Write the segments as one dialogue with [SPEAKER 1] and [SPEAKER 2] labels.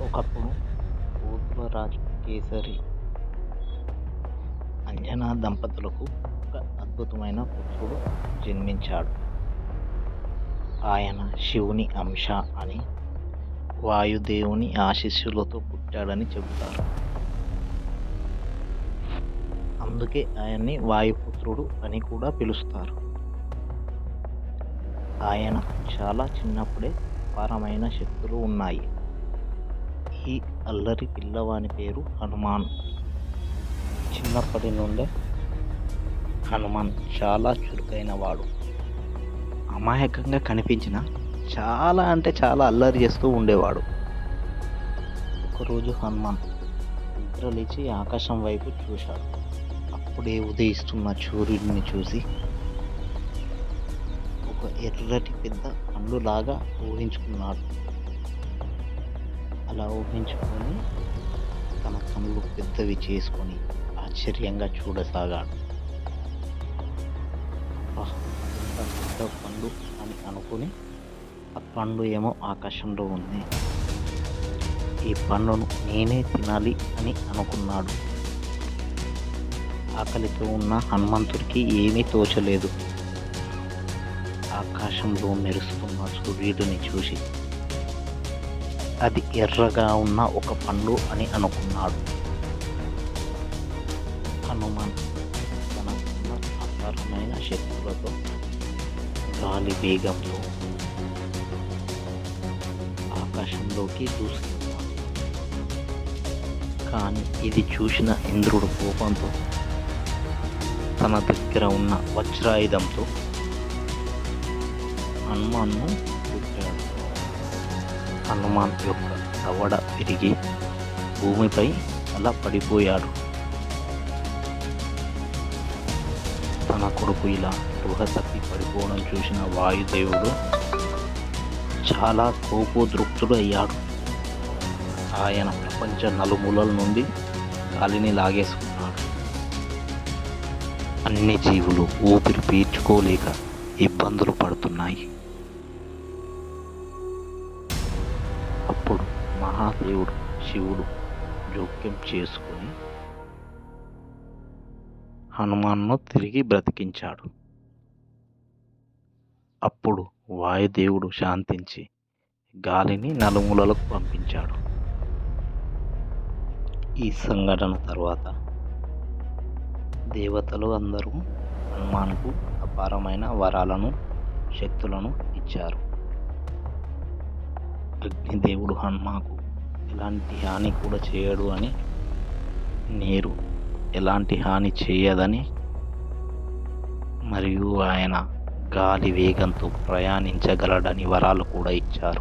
[SPEAKER 1] ఒకప్పుడు కోతుల కేసరి అంజనా దంపతులకు ఒక అద్భుతమైన పుత్రుడు జన్మించాడు. ఆయన శివుని అంశ అని వాయుదేవుని ఆశీస్సులతో పుట్టాడని చెబుతారు. అందుకే ఆయన్ని వాయుపుత్రుడు అని కూడా పిలుస్తారు. ఆయన చాలా చిన్నప్పుడే అపారమైన శక్తులు ఉన్నాయి. ఈ అల్లరి పిల్లవాని పేరు హనుమాన్. చిన్నప్పటి నుండే హనుమాన్ చాలా చురుకైన వాడు అమాయకంగా కనిపించిన చాలా అంటే చాలా అల్లరి చేస్తూ ఉండేవాడు. ఒకరోజు హనుమాన్ నిద్రలేచి ఆకాశం వైపు చూశాడు. అప్పుడే ఉదయిస్తున్న సూర్యుడిని చూసి ఒక ఎర్రటి పెద్ద పండులాగా ఊహించుకున్నాడు. అలా ఊహించుకొని తన కళ్ళు పెద్దవి చేసుకొని ఆశ్చర్యంగా చూడసాగాడు. పెద్ద పండు అని అనుకుని ఆ పండు ఏమో ఆకాశంలో ఉంది. ఈ పండును నేనే తినాలి అని అనుకున్నాడు. ఆకలితో ఉన్న హనుమంతుడికి ఏమీ తోచలేదు. ఆకాశంలో మెరుస్తున్న సూర్యుడిని చూసి అది ఎర్రగా ఉన్న ఒక పండు అని అనుకున్నాడు. హనుమాన్ తనకున్న అపారమైన శక్తులతో గాలి వేగంతో ఆకాశంలోకి దూసుకున్నాడు. కానీ ఇది చూసిన ఇంద్రుడు కోపంతో తన దగ్గర ఉన్న వజ్రాయుధంతో హనుమాన్ను హనుమాన్ యొక్క దవడ విరిగి భూమిపై అలా పడిపోయాడు. తన కొడుకు ఇలా గృహ తప్పి పడిపోవడం చూసిన వాయుదేవుడు చాలా కోపోద్రుక్తుడు అయ్యాడు. ఆయన ప్రపంచ నలుమూలల నుండి గాలిని లాగేసుకున్నాడు. అన్ని జీవులు ఊపిరి పీల్చుకోలేక ఇబ్బందులు పడుతున్నాయి. దేవుడు శివుడు జోక్యం చేసుకొని హనుమాన్ను తిరిగి బ్రతికించాడు. అప్పుడు వాయుదేవుడు శాంతించి గాలిని నలుమూలలకు పంపించాడు. ఈ సంఘటన తర్వాత దేవతలు అందరూ హనుమాన్కు అపారమైన వరాలను శక్తులను ఇచ్చారు. అగ్నిదేవుడు హనుమాకు ఎలాంటి హాని కూడా చేయడు అని నీరు ఎలాంటి హాని చేయదని మరియు ఆయన గాలి వేగంతో ప్రయాణించగలడని వరాలు కూడా ఇచ్చారు.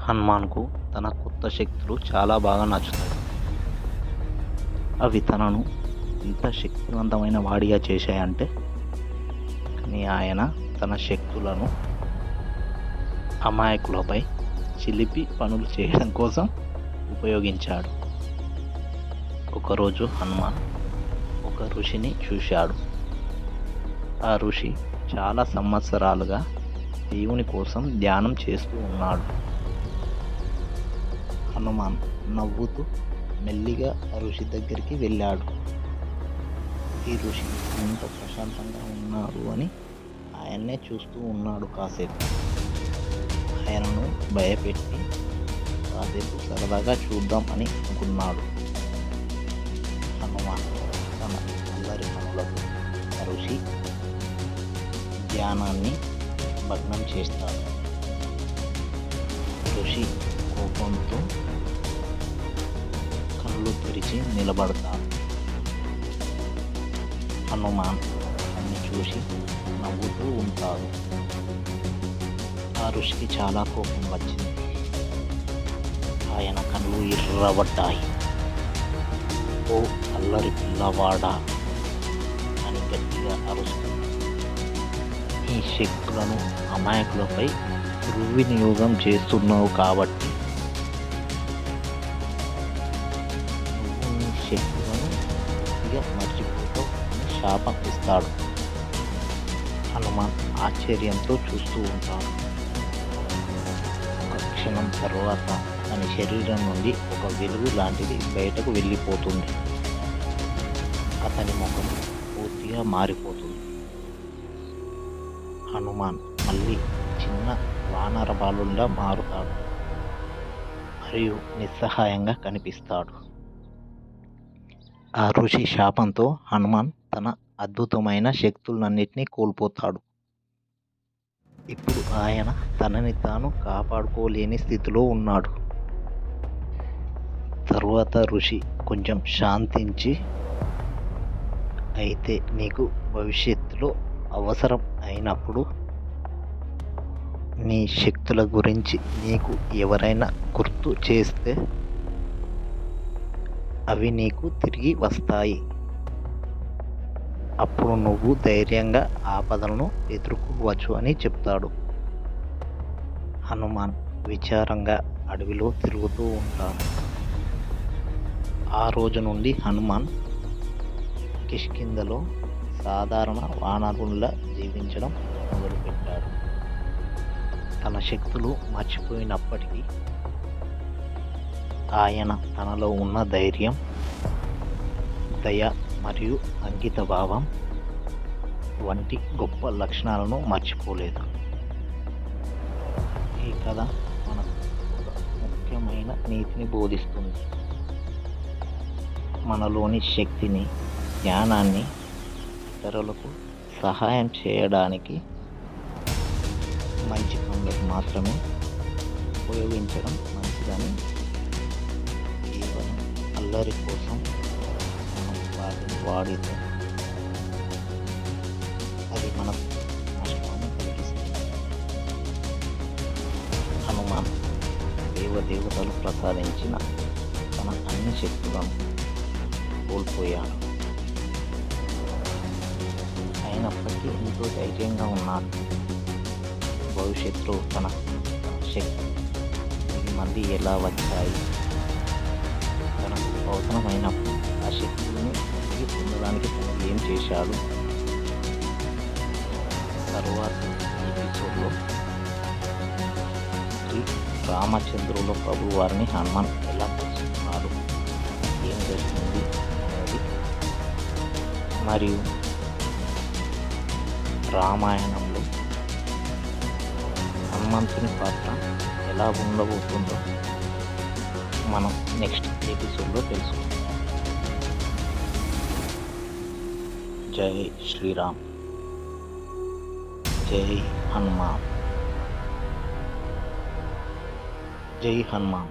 [SPEAKER 1] హనుమాన్కు తన కొత్త శక్తులు చాలా బాగా నచ్చుతాయి. అవి తనను ఎంత శక్తివంతమైన వాడిగా చేశాయంటే కానీ ఆయన తన శక్తులను అమాయకులపై చిలిపి పనులు చేయడం కోసం ఉపయోగించాడు. ఒకరోజు హనుమాన్ ఒక ఋషిని చూశాడు. ఆ ఋషి చాలా సంవత్సరాలుగా దేవుని కోసం ధ్యానం చేస్తూ ఉన్నాడు. హనుమాన్ నవ్వుతూ మెల్లిగా ఆ ఋషి దగ్గరికి వెళ్ళాడు. ఈ ఋషి ఎంత ప్రశాంతంగా ఉన్నారు అని ఆయన్నే చూస్తూ ఉన్నాడు కాసేపు. ఆయనను భయపెట్టి కాసేపు సరదాగా చూద్దాం అని అనుకున్నాడు. హనుమాన్ తన అందరి పనులకు ఋషి ధ్యానాన్ని భగ్నం చేస్తాడు. ఋషి కోపంతో కళ్ళు తెరిచి నిలబడతాడు. హనుమాన్ అన్ని చూసి నవ్వుతూ ఉంటాడు. ఆ ఋషికి చాలా కోపం వచ్చింది. ఆయన కళ్ళు ఎర్రబడ్డాయి. ఓ అల్లరి పిల్లవాడా అని గట్టిగా అరుస్తుంది ఈ శక్తులను అమాయకులపై దుర్వినియోగం చేస్తున్నావు కాబట్టి నువ్వు నీ శక్తులను పూర్తిగా మర్చిపోతావు అని శాపం ఇస్తాడు. హనుమాన్ ఆశ్చర్యంతో చూస్తూ ఉంటాడు. ఒక క్షణం తర్వాత తన శరీరం నుండి ఒక వెలుగు లాంటిది బయటకు వెళ్ళిపోతుంది. అతని ముఖం పూర్తిగా మారిపోతుంది. హనుమాన్ మళ్ళీ చిన్న వానర బాలుల్లా మారుతాడు. మరియు నిస్సహాయంగా కనిపిస్తాడు. ఆ ఋషి శాపంతో హనుమాన్ తన అద్భుతమైన శక్తులన్నింటినీ కోల్పోతాడు. ఇప్పుడు ఆయన తనని తాను కాపాడుకోలేని స్థితిలో ఉన్నాడు. తరువాత ఋషి కొంచెం శాంతించి అయితే నీకు భవిష్యత్తులో అవసరం అయినప్పుడు నీ శక్తుల గురించి నీకు ఎవరైనా గుర్తు చేస్తే అవి నీకు తిరిగి వస్తాయి. అప్పుడు నువ్వు ధైర్యంగా ఆపదలను ఎదుర్కోవచ్చు అని చెప్తాడు. హనుమాన్ విచారంగా అడవిలో తిరుగుతూ ఉంటాడు. ఆ రోజు నుండి హనుమాన్ కిష్కిందలో సాధారణ వానరుల్లా జీవించడం మొదలుపెట్టాడు. తన శక్తులు మర్చిపోయినప్పటికీ ఆయన తనలో ఉన్న ధైర్యం దయ మరియు అంకిత భావం వంటి గొప్ప లక్షణాలను మర్చిపోలేదు. ఈ కథ మనకు ముఖ్యమైన నీతిని బోధిస్తుంది. మనలోని శక్తిని జ్ఞానాన్ని ఇతరులకు సహాయం చేయడానికి మంచి పనులకు మాత్రమే ఉపయోగించడం మంచిదని కేవలం అల్లరి కోసం మనం వాటిని వాడితే అద్భుతాలు ప్రసాదించిన తన అన్ని శక్తులను కోల్పోయాడు. అయినప్పటికీ ఎంతో ధైర్యంగా ఉన్నాడు. భవిష్యత్తులో తన శక్తి మంది మళ్ళీ ఎలా వచ్చాయి? తనకు అవసరమైనప్పుడు ఆ శక్తిని తిరిగి పొందడానికి తను ఏం చేశాడు? తరువాత ఎపిసోడ్లో రామచంద్రుల ప్రభు వారిని హనుమాన్ ఎలా తెలుసుకున్నాడు? ఏం జరిగింది అనేది మరియు రామాయణంలో హనుమంతుని పాత్ర ఎలా ఉండబోతుందో మనం నెక్స్ట్ ఎపిసోడ్లో తెలుసుకుందాం. జై శ్రీరామ్. జై హనుమాన్. జై హనుమాన్